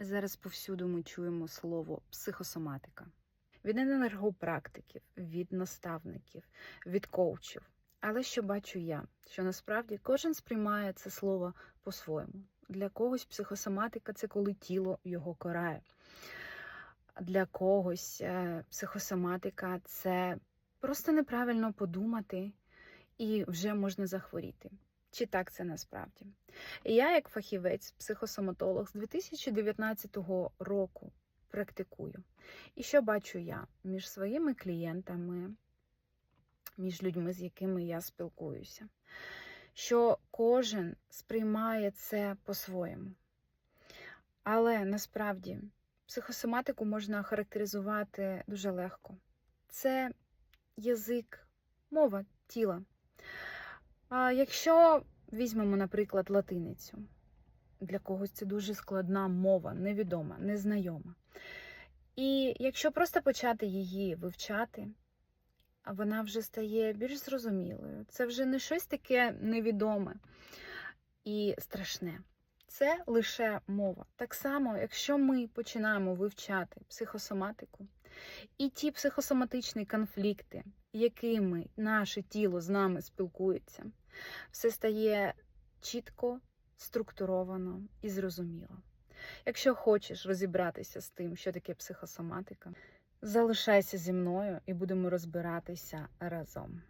Зараз повсюду ми чуємо слово психосоматика. Від енергопрактиків, від наставників, від коучів. Але що бачу я? Що насправді кожен сприймає це слово по-своєму. Для когось психосоматика це коли тіло його карає. Для когось е, психосоматика це просто неправильно подумати і вже можна захворіти. Чи так це насправді? І я, як фахівець, психосоматолог з 2019 року практикую. І що бачу я між своїми клієнтами, між людьми, з якими я спілкуюся, що кожен сприймає це по-своєму. Але насправді психосоматику можна характеризувати дуже легко. Це язик, мова тіла. А якщо візьмемо, наприклад, латиницю, для когось це дуже складна мова, невідома, незнайома. І якщо просто почати її вивчати, вона вже стає більш зрозумілою. Це вже не щось таке невідоме і страшне. Це лише мова. Так само, якщо ми починаємо вивчати психосоматику і ті психосоматичні конфлікти, якими наше тіло з нами спілкується, все стає чітко, структуровано і зрозуміло. Якщо хочеш розібратися з тим, що таке психосоматика, залишайся зі мною і будемо розбиратися разом.